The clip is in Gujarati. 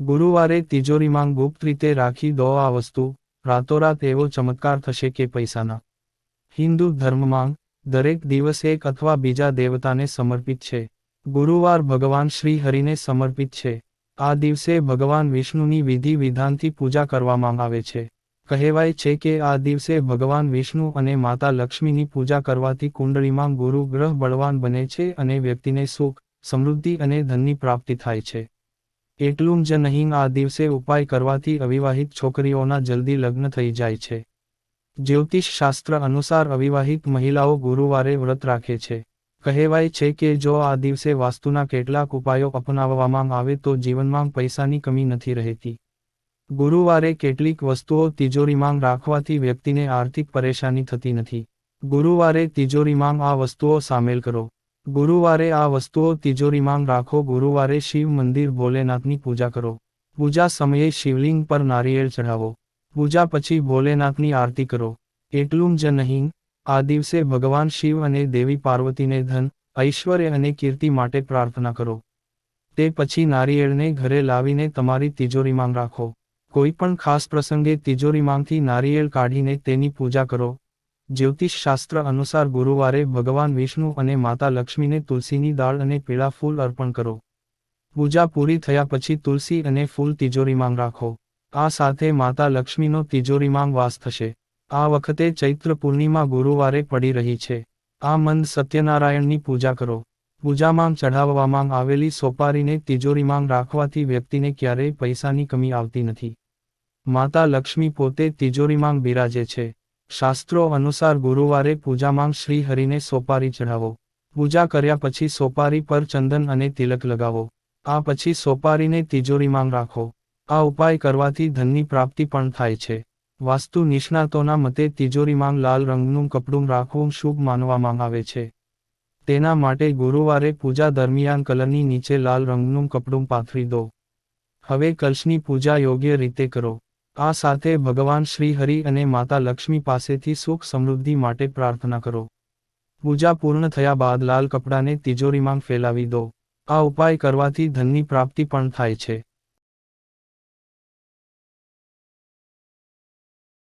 ગુરુવારે તિજોરીમાં ગુપ્ત રીતે રાખી દો આ વસ્તુ, રાતોરાત એવો ચમત્કાર થશે કે પૈસાના હિન્દુ ધર્મમાં દરેક દિવસ એક અથવા બીજા દેવતાને સમર્પિત છે. ગુરુવાર ભગવાન શ્રી હરિને સમર્પિત છે. આ દિવસે ભગવાન વિષ્ણુની વિધિ વિધાનથી પૂજા કરવામાં આવે છે. કહેવાય છે કે આ દિવસે ભગવાન વિષ્ણુ અને માતા લક્ષ્મીની પૂજા કરવાથી કુંડળીમાં ગુરુ ગ્રહ બળવાન બને છે અને વ્યક્તિને સુખ, સમૃદ્ધિ અને ધનની પ્રાપ્તિ થાય છે. એટલું જ નહીં, આ દિવસે ઉપાય કરવાથી અવિવાહિત છોકરીઓના જલ્દી લગ્ન થઈ જાય છે. જ્યોતિષ શાસ્ત્ર અનુસાર અવિવાહિત મહિલાઓ ગુરુવારે વ્રત રાખે છે. કહેવાય છે કે જો આ દિવસે વાસ્તુના કેટલાક ઉપાયો અપનાવવામાં આવે તો જીવનમાં પૈસાની કમી નથી રહેતી. ગુરુવારે કેટલીક વસ્તુઓ તિજોરીમાં રાખવાથી વ્યક્તિને આર્થિક પરેશાની થતી નથી. ગુરુવારે તિજોરીમાં આ વસ્તુઓ સામેલ કરો. ગુરુવારે આ વસ્તુઓ તિજોરીમાં રાખો. ગુરુવારે શિવ મંદિર ભોલેનાથની પૂજા કરો. પૂજા સમયે શિવલિંગ પર નારિયેળ ચઢાવો. પૂજા પછી ભોલેનાથની આરતી કરો. એટલું જ નહીં, આ દિવસે ભગવાન શિવ અને દેવી પાર્વતીને ધન, ઐશ્વર્ય અને કીર્તિ માટે પ્રાર્થના કરો. તે પછી નારિયેળને ઘરે લાવીને તમારી તિજોરીમાં રાખો. કોઈ પણ ખાસ પ્રસંગે તિજોરીમાંથી નારિયેળ કાઢીને તેની પૂજા કરો. જ્યોતિષ શાસ્ત્ર અનુસાર ગુરુવારે ભગવાન વિષ્ણુ અને માતા લક્ષ્મીને તુલસીની દાળ અને પીળા ફૂલ અર્પણ કરો. પૂજા પૂરી થયા પછી તુલસી અને ફૂલ તિજોરીમાં રાખો. આ સાથે માતા લક્ષ્મીનો તિજોરીમાં વાસ થશે. આ વખતે ચૈત્ર પૂર્ણિમા ગુરુવારે પડી રહી છે. આ મંદ સત્યનારાયણની પૂજા કરો. પૂજામાં ચઢાવવામાં આવેલી સોપારીને તિજોરીમાં રાખવાથી વ્યક્તિને ક્યારેય પૈસાની કમી આવતી નથી. માતા લક્ષ્મી પોતે તિજોરીમાં બિરાજે છે. શાસ્ત્રો અનુસાર ગુરુવારે પૂજામાં શ્રીહરિને સોપારી ચઢાવો. પૂજા કર્યા પછી સોપારી પર ચંદન અને તિલક લગાવો. આ પછી સોપારીને તિજોરીમાં રાખો. આ ઉપાય કરવાથી ધનની પ્રાપ્તિ પણ થાય છે. વાસ્તુ નિષ્ણાતોના મતે તિજોરીમાં લાલ રંગનું કપડું રાખવું શુભ માનવામાં આવે છે. તેના માટે ગુરુવારે પૂજા દરમિયાન કલરની નીચે લાલ રંગનું કપડું પાથરી દો. હવે કલશની પૂજા યોગ્ય રીતે કરો. આ સાથે ભગવાન શ્રી હરિ અને માતા લક્ષ્મી પાસેથી સુખ સમૃદ્ધિ માટે પ્રાર્થના કરો. પૂજા પૂર્ણ થયા બાદ લાલ કપડાને તિજોરીમાં ફેલાવી દો. આ ઉપાય કરવાથી ધનની પ્રાપ્તિ પણ થાય છે.